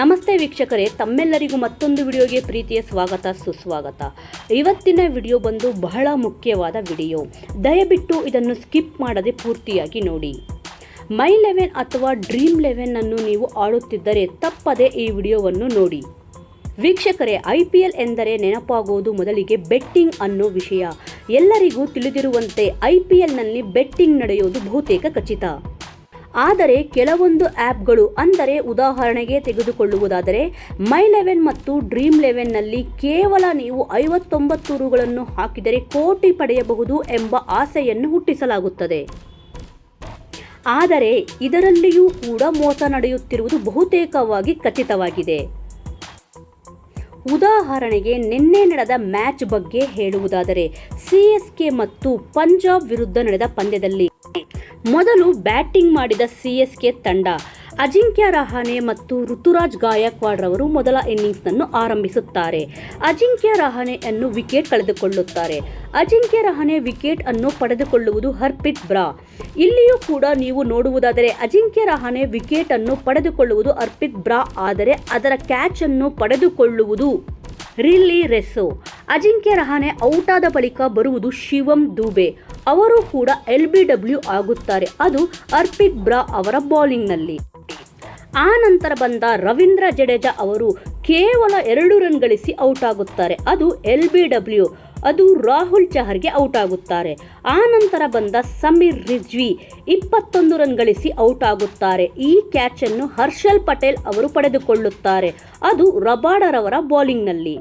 ನಮಸ್ತೆ ವೀಕ್ಷಕರೇ, ತಮ್ಮೆಲ್ಲರಿಗೂ ಮತ್ತೊಂದು ವಿಡಿಯೋಗೆ ಪ್ರೀತಿಯ ಸ್ವಾಗತ, ಸುಸ್ವಾಗತ. ಇವತ್ತಿನ ವಿಡಿಯೋ ಬಂದು ಬಹಳ ಮುಖ್ಯವಾದ ವಿಡಿಯೋ. ದಯವಿಟ್ಟು ಇದನ್ನು ಸ್ಕಿಪ್ ಮಾಡದೆ ಪೂರ್ತಿಯಾಗಿ ನೋಡಿ. ಮೈ ಲೆವೆನ್ ಅಥವಾ ಡ್ರೀಮ್ ಲೆವೆನ್ ಅನ್ನು ನೀವು ಆಡುತ್ತಿದ್ದರೆ ತಪ್ಪದೆ ಈ ವಿಡಿಯೋವನ್ನು ನೋಡಿ. ವೀಕ್ಷಕರೇ, ಐ ಪಿ ಎಲ್ ಎಂದರೆ ನೆನಪಾಗುವುದು ಮೊದಲಿಗೆ ಬೆಟ್ಟಿಂಗ್ ಅನ್ನೋ ವಿಷಯ. ಎಲ್ಲರಿಗೂ ತಿಳಿದಿರುವಂತೆ, ಐ ಪಿ ಎಲ್ನಲ್ಲಿ ಬೆಟ್ಟಿಂಗ್ ನಡೆಯುವುದು ಬಹುತೇಕ ಖಚಿತ. ಆದರೆ ಕೆಲವೊಂದು ಆ್ಯಪ್ಗಳು ಅಂದರೆ ಉದಾಹರಣೆಗೆ ತೆಗೆದುಕೊಳ್ಳುವುದಾದರೆ ಮೈ ಲೆವೆನ್ ಮತ್ತು ಡ್ರೀಮ್ ಲೆವೆನ್ನಲ್ಲಿ ಕೇವಲ ನೀವು ಐವತ್ತೊಂಬತ್ತು ರುಗಳನ್ನು ಹಾಕಿದರೆ ಕೋಟಿ ಪಡೆಯಬಹುದು ಎಂಬ ಆಸೆಯನ್ನು ಹುಟ್ಟಿಸಲಾಗುತ್ತದೆ. ಆದರೆ ಇದರಲ್ಲಿಯೂ ಕೂಡ ಮೋಸ ನಡೆಯುತ್ತಿರುವುದು ಬಹುತೇಕವಾಗಿ ಖಚಿತವಾಗಿದೆ. ಉದಾಹರಣೆಗೆ ನಿನ್ನೆ ನಡೆದ ಮ್ಯಾಚ್ ಬಗ್ಗೆ ಹೇಳುವುದಾದರೆ ಸಿಎಸ್ಕೆ ಮತ್ತು ಪಂಜಾಬ್ ವಿರುದ್ಧ ನಡೆದ ಪಂದ್ಯದಲ್ಲಿ ಮೊದಲು ಬ್ಯಾಟಿಂಗ್ ಮಾಡಿದ ಸಿಎಸ್ಕೆ ತಂಡ. ಅಜಿಂಕ್ಯ ರಹಾನೆ ಮತ್ತು ಋತುರಾಜ್ ಗಾಯಕ್ವಾಡ್ ರವರು ಮೊದಲ ಇನ್ನಿಂಗ್ಸ್ನನ್ನು ಆರಂಭಿಸುತ್ತಾರೆ. ಅಜಿಂಕ್ಯ ರಹಾನೆಯನ್ನು ವಿಕೆಟ್ ಕಳೆದುಕೊಳ್ಳುತ್ತಾರೆ. ಅಜಿಂಕ್ಯ ರಹಾನೆ ವಿಕೆಟ್ ಅನ್ನು ಪಡೆದುಕೊಳ್ಳುವುದು ಹರ್ಪಿತ್ ಬ್ರಾ. ಇಲ್ಲಿಯೂ ಕೂಡ ನೀವು ನೋಡುವುದಾದರೆ ಅಜಿಂಕ್ಯ ರಹಾನೆ ವಿಕೆಟ್ ಅನ್ನು ಪಡೆದುಕೊಳ್ಳುವುದು ಅರ್ಪಿತ್ ಬ್ರಾ, ಆದರೆ ಅದರ ಕ್ಯಾಚ್ ಅನ್ನು ಪಡೆದುಕೊಳ್ಳುವುದು ರಿಲ್ಲಿ ರೆಸ್ಸೋ. ಅಜಿಂಕ್ಯ ರಹಾನೆ ಔಟಾದ ಬಳಿಕ ಬರುವುದು ಶಿವಂ ದೂಬೆ. ಅವರು ಕೂಡ ಎಲ್ ಬಿ ಡಬ್ಲ್ಯೂ ಆಗುತ್ತಾರೆ. ಅದು ಅರ್ಪಿತ್ ಬ್ರಾ ಅವರ ಬೌಲಿಂಗ್ನಲ್ಲಿ. ಆ ನಂತರ ಬಂದ ರವೀಂದ್ರ ಜಡೇಜಾ ಅವರು ಕೇವಲ ಎರಡು ರನ್ ಗಳಿಸಿ ಔಟ್ ಆಗುತ್ತಾರೆ. ಅದು ಎಲ್ ಬಿ ಡಬ್ಲ್ಯೂ, ಅದು ರಾಹುಲ್ ಚಹರ್ಗೆ ಔಟ್ ಆಗುತ್ತಾರೆ. ಆ ನಂತರ ಬಂದ ಸಮೀರ್ ರಿಜ್ವಿ ಇಪ್ಪತ್ತೊಂದು ರನ್ ಗಳಿಸಿ ಔಟ್ ಆಗುತ್ತಾರೆ. ಈ ಕ್ಯಾಚನ್ನು ಹರ್ಷಲ್ ಪಟೇಲ್ ಅವರು ಪಡೆದುಕೊಳ್ಳುತ್ತಾರೆ. ಅದು ರಬಾಡರವರ ಬೌಲಿಂಗ್ನಲ್ಲಿ.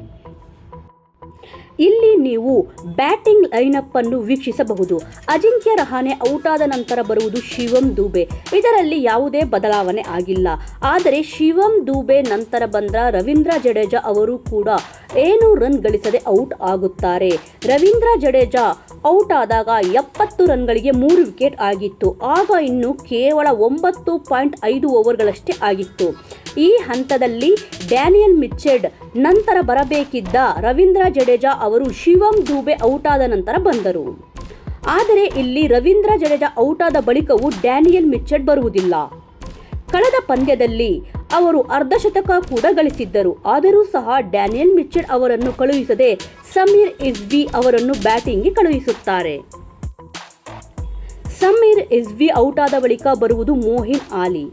ಇಲ್ಲಿ ನೀವು ಬ್ಯಾಟಿಂಗ್ ಲೈನಪ್ ಅನ್ನು ವೀಕ್ಷಿಸಬಹುದು. ಅಜಿಂಕ್ಯ ರಹಾನೆ ಔಟ್ ಆದ ನಂತರ ಬರುವುದು ಶಿವಂ ದೂಬೆ. ಇದರಲ್ಲಿ ಯಾವುದೇ ಬದಲಾವಣೆ ಆಗಿಲ್ಲ. ಆದರೆ ಶಿವಂ ದೂಬೆ ನಂತರ ಬಂದ ರವೀಂದ್ರ ಜಡೇಜಾ ಅವರು ಕೂಡ ಏನು ರನ್ ಗಳಿಸದೆ ಔಟ್ ಆಗುತ್ತಾರೆ. ರವೀಂದ್ರ ಜಡೇಜಾ ಔಟ್ ಆದಾಗ ಎಪ್ಪತ್ತು ರನ್ಗಳಿಗೆ ಮೂರು ವಿಕೆಟ್ ಆಗಿತ್ತು. ಆಗ ಇನ್ನು ಕೇವಲ ಒಂಬತ್ತು ಪಾಯಿಂಟ್ ಐದು ಓವರ್ಗಳಷ್ಟೇ ಆಗಿತ್ತು. ಈ ಹಂತದಲ್ಲಿ ಡ್ಯಾನಿಯಲ್ ಮಿಚ್ಚೆಡ್ ನಂತರ ಬರಬೇಕಿದ್ದ ರವೀಂದ್ರ ಜಡೇಜಾ ಅವರು ಶಿವಂ ದೂಬೆ ಔಟ್ ಆದ ನಂತರ ಬಂದರು. ಆದರೆ ಇಲ್ಲಿ ರವೀಂದ್ರ ಜಡೇಜಾ ಔಟ್ ಆದ ಬಳಿಕವೂ ಡ್ಯಾನಿಯಲ್ ಮಿಚ್ಚೆಡ್ ಬರುವುದಿಲ್ಲ. ಕಳೆದ ಪಂದ್ಯದಲ್ಲಿ ಅವರು ಅರ್ಧಶತಕ ಕೂಡ ಗಳಿಸಿದ್ದರು. ಆದರೂ ಸಹ ಡ್ಯಾನಿಯಲ್ ಮಿಚ್ಚರ್ ಅವರನ್ನು ಕಳುಹಿಸದೆ ಸಮೀರ್ ಇಸ್ಬಿ ಅವರನ್ನು ಬ್ಯಾಟಿಂಗ್ಗೆ ಕಳುಹಿಸುತ್ತಾರೆ. ಸಮೀರ್ ಇಸ್ಬಿ ಔಟ್ ಆದ ಬಳಿಕ ಬರುವುದು ಮೋಹಿನ್ ಆಲಿ.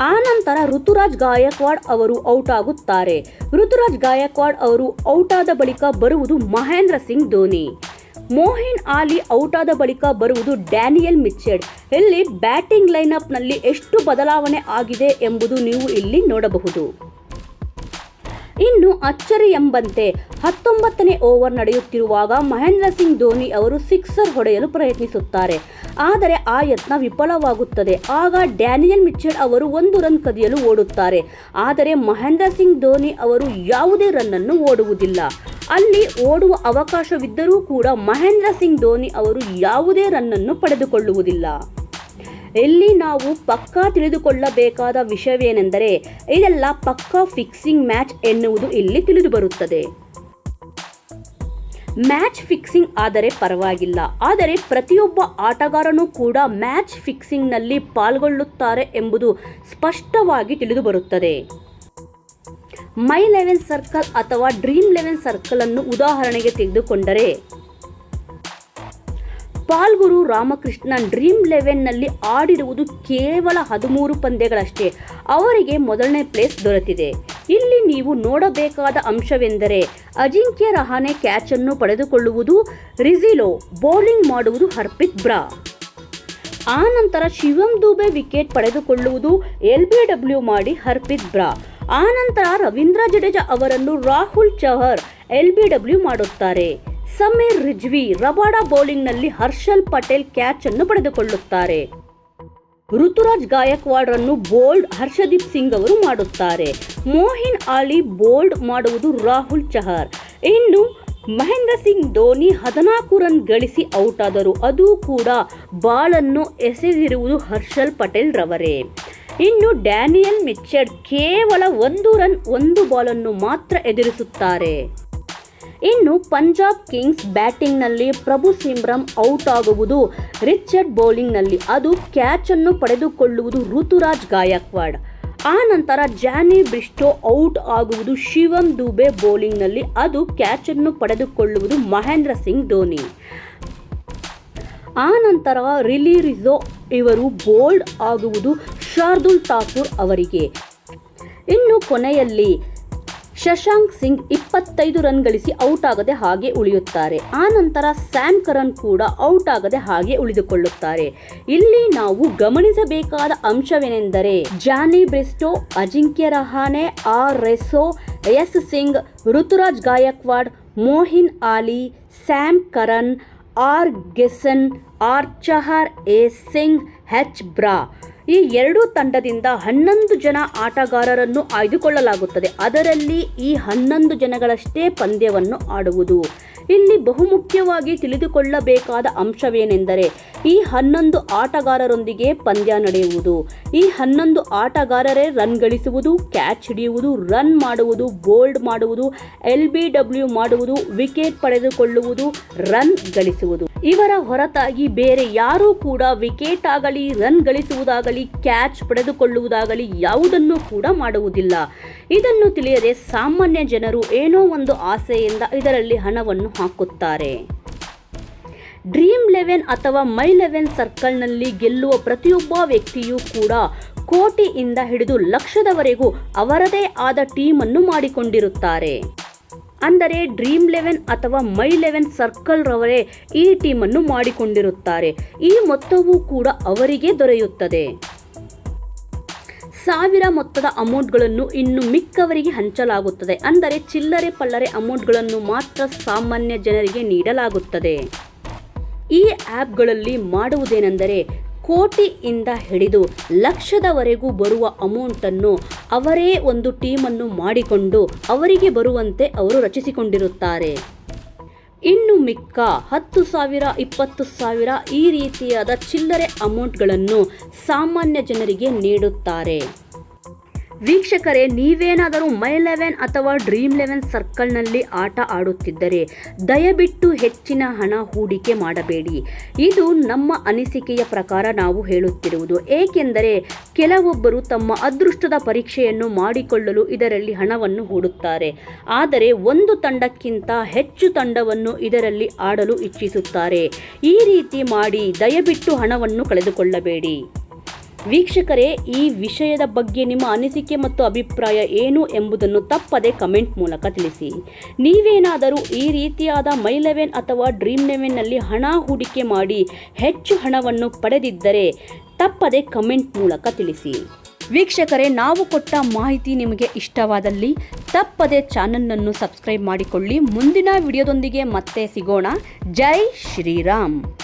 ಆ ನಂತರ ಋತುರಾಜ್ ಗಾಯಕ್ವಾಡ್ ಅವರು ಔಟ್ ಆಗುತ್ತಾರೆ. ಋತುರಾಜ್ ಗಾಯಕ್ವಾಡ್ ಅವರು ಔಟ್ ಆದ ಬಳಿಕ ಬರುವುದು ಮಹೇಂದ್ರ ಸಿಂಗ್ ಧೋನಿ. ಮೋಹಿನ್ ಆಲಿ ಔಟ್ ಆದ ಬಳಿಕ ಬರುವುದು ಡ್ಯಾನಿಯಲ್ ಮಿಚ್ಚೆಡ್. ಇಲ್ಲಿ ಬ್ಯಾಟಿಂಗ್ ಲೈನಪ್ನಲ್ಲಿ ಎಷ್ಟು ಬದಲಾವಣೆ ಆಗಿದೆ ಎಂಬುದು ನೀವು ಇಲ್ಲಿ ನೋಡಬಹುದು. ಇನ್ನು ಅಚ್ಚರಿ ಎಂಬಂತೆ ಹತ್ತೊಂಬತ್ತನೇ ಓವರ್ ನಡೆಯುತ್ತಿರುವಾಗ ಮಹೇಂದ್ರ ಸಿಂಗ್ ಧೋನಿ ಅವರು ಸಿಕ್ಸರ್ ಹೊಡೆಯಲು ಪ್ರಯತ್ನಿಸುತ್ತಾರೆ. ಆದರೆ ಆ ಯತ್ನ ವಿಫಲವಾಗುತ್ತದೆ. ಆಗ ಡ್ಯಾನಿಯಲ್ ಮಿಚ್ಚೆಲ್ ಅವರು ಒಂದು ರನ್ ಕದಿಯಲು ಓಡುತ್ತಾರೆ. ಆದರೆ ಮಹೇಂದ್ರ ಸಿಂಗ್ ಧೋನಿ ಅವರು ಯಾವುದೇ ರನ್ನನ್ನು ಓಡುವುದಿಲ್ಲ. ಅಲ್ಲಿ ಓಡುವ ಅವಕಾಶವಿದ್ದರೂ ಕೂಡ ಮಹೇಂದ್ರ ಸಿಂಗ್ ಧೋನಿ ಅವರು ಯಾವುದೇ ರನ್ನನ್ನು ಪಡೆದುಕೊಳ್ಳುವುದಿಲ್ಲ. ಇಲ್ಲಿ ನಾವು ಪಕ್ಕಾ ತಿಳಿದುಕೊಳ್ಳಬೇಕಾದ ವಿಷಯವೇನೆಂದರೆ, ಇದೆಲ್ಲ ಪಕ್ಕಾ ಫಿಕ್ಸಿಂಗ್ ಮ್ಯಾಚ್ ಎನ್ನುವುದು ಇಲ್ಲಿ ತಿಳಿದು ಬರುತ್ತದೆ ಮ್ಯಾಚ್ ಫಿಕ್ಸಿಂಗ್ ಆದರೆ ಪರವಾಗಿಲ್ಲ. ಆದರೆ ಪ್ರತಿಯೊಬ್ಬ ಆಟಗಾರನೂ ಕೂಡ ಮ್ಯಾಚ್ ಫಿಕ್ಸಿಂಗ್ನಲ್ಲಿ ಪಾಲ್ಗೊಳ್ಳುತ್ತಾರೆ ಎಂಬುದು ಸ್ಪಷ್ಟವಾಗಿ ತಿಳಿದು ಬರುತ್ತದೆ ಮೈ ಲೆವೆನ್ ಸರ್ಕಲ್ ಅಥವಾ ಡ್ರೀಮ್ ಲೆವೆನ್ ಸರ್ಕಲನ್ನು ಉದಾಹರಣೆಗೆ ತೆಗೆದುಕೊಂಡರೆ ಪಾಲ್ಗುರು ರಾಮಕೃಷ್ಣ ಡ್ರೀಮ್ ಲೆವೆನ್ನಲ್ಲಿ ಆಡಿರುವುದು ಕೇವಲ ಹದಿಮೂರು ಪಂದ್ಯಗಳಷ್ಟೇ. ಅವರಿಗೆ ಮೊದಲನೇ ಪ್ಲೇಸ್ ದೊರೆತಿದೆ. ಇಲ್ಲಿ ನೀವು ನೋಡಬೇಕಾದ ಅಂಶವೆಂದರೆ, ಅಜಿಂಕ್ಯ ರಹಾನೆ ಕ್ಯಾಚನ್ನು ಪಡೆದುಕೊಳ್ಳುವುದು, ರಿಜಿಲೋ ಬೌಲಿಂಗ್ ಮಾಡುವುದು ಹರ್ಪಿತ್ ಬ್ರಾ. ಆ ನಂತರ ಶಿವಂ ದೂಬೆ ವಿಕೆಟ್ ಪಡೆದುಕೊಳ್ಳುವುದು ಎಲ್ ಬಿ ಡಬ್ಲ್ಯೂ ಮಾಡಿ ಹರ್ಪಿತ್ ಬ್ರಾ. ಆ ನಂತರ ರವೀಂದ್ರ ಜಡೇಜಾ ಅವರನ್ನು Rahul Chahar L B W ಮಾಡುತ್ತಾರೆ. ಸಮೀರ್ ರಿಜ್ವಿ ರಬಾಡಾ ಬೌಲಿಂಗ್ನಲ್ಲಿ ಹರ್ಷಲ್ ಪಟೇಲ್ ಕ್ಯಾಚ್ ಅನ್ನು ಪಡೆದುಕೊಳ್ಳುತ್ತಾರೆ. ಋತುರಾಜ್ ಗಾಯಕ್ವಾಡ್ ಅನ್ನು ಬೋಲ್ಡ್ ಹರ್ಷದೀಪ್ ಸಿಂಗ್ ಅವರು ಮಾಡುತ್ತಾರೆ. ಮೋಹಿನ್ ಆಲಿ ಬೋಲ್ಡ್ ಮಾಡುವುದು ರಾಹುಲ್ ಚಹರ್. ಇನ್ನು ಮಹೇಂದ್ರ ಸಿಂಗ್ ಧೋನಿ ಹದಿನಾಲ್ಕು ರನ್ ಗಳಿಸಿ ಔಟ್ ಆದರು ಅದು ಕೂಡ ಬಾಲನ್ನು ಎಸೆದಿರುವುದು ಹರ್ಷಲ್ ಪಟೇಲ್ ರವರೇ ಇನ್ನು ಡ್ಯಾನಿಯಲ್ ಮಿಚ್ಚರ್ಡ್ ಕೇವಲ ಒಂದು ರನ್, ಒಂದು ಬಾಲನ್ನು ಮಾತ್ರ ಎದುರಿಸುತ್ತಾರೆ. ಇನ್ನು ಪಂಜಾಬ್ ಕಿಂಗ್ಸ್ ಬ್ಯಾಟಿಂಗ್ನಲ್ಲಿ ಪ್ರಭು ಸಿಮ್ರನ್ ಔಟ್ ಆಗುವುದು. ರಿಚರ್ಡ್ ಬೌಲಿಂಗ್ನಲ್ಲಿ ಅದು ಕ್ಯಾಚನ್ನು ಪಡೆದುಕೊಳ್ಳುವುದು ಋತುರಾಜ್ ಗಾಯಕ್ವಾಡ್. ಆ ನಂತರ ಜಾನಿ ಬ್ರಿಸ್ಟೋ ಔಟ್ ಆಗುವುದು ಶಿವಂ ದುಬೆ ಬೌಲಿಂಗ್ನಲ್ಲಿ ಅದು ಕ್ಯಾಚನ್ನು ಪಡೆದುಕೊಳ್ಳುವುದು ಮಹೇಂದ್ರ ಸಿಂಗ್ ಧೋನಿ. ಆ ನಂತರ ರಿಲಿ ರಿಜೋ ಇವರು ಬೋಲ್ಡ್ ಆಗುವುದು ಶಾರ್ದುಲ್ ಠಾಕೂರ್ ಅವರಿಗೆ. ಇನ್ನು ಕೊನೆಯಲ್ಲಿ ಶಶಾಂಕ್ ಸಿಂಗ್ ಇಪ್ಪತ್ತೈದು ರನ್ ಗಳಿಸಿ ಔಟ್ ಆಗದೆ ಹಾಗೆ ಉಳಿಯುತ್ತಾರೆ. ಆ ನಂತರ ಸ್ಯಾಮ್ ಕರನ್ ಕೂಡ ಔಟ್ ಆಗದೆ ಹಾಗೆ ಉಳಿದುಕೊಳ್ಳುತ್ತಾರೆ. ಇಲ್ಲಿ ನಾವು ಗಮನಿಸಬೇಕಾದ ಅಂಶವೇನೆಂದರೆ Jonny Bairstow, Ajinkya Rahane, R Rossouw S Singh, Ruturaj Gaikwad, Moeen Ali, Sam Curran R Gleeson R Chahar A Singh, H Brar. ಈ ಎರಡೂ ತಂಡದಿಂದ ಹನ್ನೊಂದು ಜನ ಆಟಗಾರರನ್ನು ಆಯ್ದುಕೊಳ್ಳಲಾಗುತ್ತದೆ. ಅದರಲ್ಲಿ ಈ ಹನ್ನೊಂದು ಜನಗಳಷ್ಟೇ ಪಂದ್ಯವನ್ನು ಆಡುವುದು. ಇಲ್ಲಿ ಬಹುಮುಖ್ಯವಾಗಿ ತಿಳಿದುಕೊಳ್ಳಬೇಕಾದ ಅಂಶವೇನೆಂದರೆ ಈ ಹನ್ನೊಂದು ಆಟಗಾರರೊಂದಿಗೆ ಪಂದ್ಯ ನಡೆಯುವುದು. ಈ ಹನ್ನೊಂದು ಆಟಗಾರರೇ ರನ್ ಗಳಿಸುವುದು ಕ್ಯಾಚ್ ಹಿಡಿಯುವುದು ರನ್ ಮಾಡುವುದು ಬೋಲ್ಡ್ ಮಾಡುವುದು ಎಲ್ ಬಿ ಡಬ್ಲ್ಯೂ ಮಾಡುವುದು ವಿಕೆಟ್ ಪಡೆದುಕೊಳ್ಳುವುದು ರನ್ ಗಳಿಸುವುದು. ಇವರ ಹೊರತಾಗಿ ಬೇರೆ ಯಾರೂ ಕೂಡ ವಿಕೆಟ್ ಆಗಲಿ ರನ್ ಗಳಿಸುವುದಾಗಲಿ ಕ್ಯಾಚ್ ಪಡೆದುಕೊಳ್ಳುವುದಾಗಲಿ ಯಾವುದನ್ನು ಕೂಡ ಮಾಡುವುದಿಲ್ಲ. ಇದನ್ನು ತಿಳಿಯದೆ ಸಾಮಾನ್ಯ ಜನರು ಏನೋ ಒಂದು ಆಸೆಯಿಂದ ಇದರಲ್ಲಿ ಹಣವನ್ನು ಹಾಕುತ್ತಾರೆ. ಡ್ರೀಮ್ ಲೆವೆನ್ ಅಥವಾ ಮೈ ಲೆವೆನ್ ಸರ್ಕಲ್ನಲ್ಲಿ ಗೆಲ್ಲುವ ಪ್ರತಿಯೊಬ್ಬ ವ್ಯಕ್ತಿಯೂ ಕೂಡ ಕೋಟಿಯಿಂದ ಹಿಡಿದು ಲಕ್ಷದವರೆಗೂ ಅವರದೇ ಆದ ಟೀಮನ್ನು ಮಾಡಿಕೊಂಡಿರುತ್ತಾರೆ. ಅಂದರೆ ಡ್ರೀಮ್ ಲೆವೆನ್ ಅಥವಾ ಮೈ ಲೆವೆನ್ ಸರ್ಕಲ್ ರವರೇ ಈ ಟೀಮನ್ನು ಮಾಡಿಕೊಂಡಿರುತ್ತಾರೆ. ಈ ಮೊತ್ತವೂ ಕೂಡ ಅವರಿಗೆ ದೊರೆಯುತ್ತದೆ. ಸಾವಿರ ಮೊತ್ತದ ಅಮೌಂಟ್ಗಳನ್ನು ಇನ್ನು ಮಿಕ್ಕವರಿಗೆ ಹಂಚಲಾಗುತ್ತದೆ. ಅಂದರೆ ಚಿಲ್ಲರೆ ಪಲ್ಲರೆ ಅಮೌಂಟ್ಗಳನ್ನು ಮಾತ್ರ ಸಾಮಾನ್ಯ ಜನರಿಗೆ ನೀಡಲಾಗುತ್ತದೆ. ಈ ಆ್ಯಪ್ಗಳಲ್ಲಿ ಮಾಡುವುದೇನೆಂದರೆ ಕೋಟಿಯಿಂದ ಹಿಡಿದು ಲಕ್ಷದವರೆಗೂ ಬರುವ ಅಮೌಂಟನ್ನು ಅವರೇ ಒಂದು ಟೀಮನ್ನು ಮಾಡಿಕೊಂಡು ಅವರಿಗೆ ಬರುವಂತೆ ಅವರು ರಚಿಸಿಕೊಂಡಿರುತ್ತಾರೆ. ಇನ್ನು ಮಿಕ್ಕ ಹತ್ತು ಸಾವಿರ ಇಪ್ಪತ್ತು ಸಾವಿರ ಈ ರೀತಿಯಾದ ಚಿಲ್ಲರೆ ಅಮೌಂಟ್ಗಳನ್ನು ಸಾಮಾನ್ಯ ಜನರಿಗೆ ನೀಡುತ್ತಾರೆ. ವೀಕ್ಷಕರೇ, ನೀವೇನಾದರೂ ಮೈ ಲೆವೆನ್ ಅಥವಾ ಡ್ರೀಮ್ ಲೆವೆನ್ ಸರ್ಕಲ್ನಲ್ಲಿ ಆಟ ಆಡುತ್ತಿದ್ದರೆ, ದಯವಿಟ್ಟು ಹೆಚ್ಚಿನ ಹಣ ಹೂಡಿಕೆ ಮಾಡಬೇಡಿ. ಇದು ನಮ್ಮ ಅನಿಸಿಕೆಯ ಪ್ರಕಾರ ನಾವು ಹೇಳುತ್ತಿರುವುದು. ಏಕೆಂದರೆ, ಕೆಲವೊಬ್ಬರು ತಮ್ಮ ಅದೃಷ್ಟದ ಪರೀಕ್ಷೆಯನ್ನು ಮಾಡಿಕೊಳ್ಳಲು ಇದರಲ್ಲಿ ಹಣವನ್ನು ಹೂಡುತ್ತಾರೆ. ಆದರೆ, ಒಂದು ತಂಡಕ್ಕಿಂತ ಹೆಚ್ಚು ತಂಡವನ್ನು ಇದರಲ್ಲಿ ಆಡಲು ಇಚ್ಛಿಸುತ್ತಾರೆ. ಈ ರೀತಿ ಮಾಡಿ ದಯವಿಟ್ಟು ಹಣವನ್ನು ಕಳೆದುಕೊಳ್ಳಬೇಡಿ. ವೀಕ್ಷಕರೇ, ಈ ವಿಷಯದ ಬಗ್ಗೆ ನಿಮ್ಮ ಅನಿಸಿಕೆ ಮತ್ತು ಅಭಿಪ್ರಾಯ ಏನು ಎಂಬುದನ್ನು ತಪ್ಪದೆ ಕಮೆಂಟ್ ಮೂಲಕ ತಿಳಿಸಿ. ನೀವೇನಾದರೂ ಈ ರೀತಿಯಾದ ಮೈ ಲೆವೆನ್ ಅಥವಾ ಡ್ರೀಮ್ ಲೆವೆನ್ನಲ್ಲಿ ಹಣ ಹೂಡಿಕೆ ಮಾಡಿ ಹೆಚ್ಚು ಹಣವನ್ನು ಪಡೆದಿದ್ದರೆ ತಪ್ಪದೆ ಕಮೆಂಟ್ ಮೂಲಕ ತಿಳಿಸಿ. ವೀಕ್ಷಕರೇ, ನಾವು ಕೊಟ್ಟ ಮಾಹಿತಿ ನಿಮಗೆ ಇಷ್ಟವಾದಲ್ಲಿ ತಪ್ಪದೆ ಚಾನಲನ್ನು ಸಬ್ಸ್ಕ್ರೈಬ್ ಮಾಡಿಕೊಳ್ಳಿ. ಮುಂದಿನ ವಿಡಿಯೋದೊಂದಿಗೆ ಮತ್ತೆ ಸಿಗೋಣ. ಜೈ ಶ್ರೀರಾಮ್.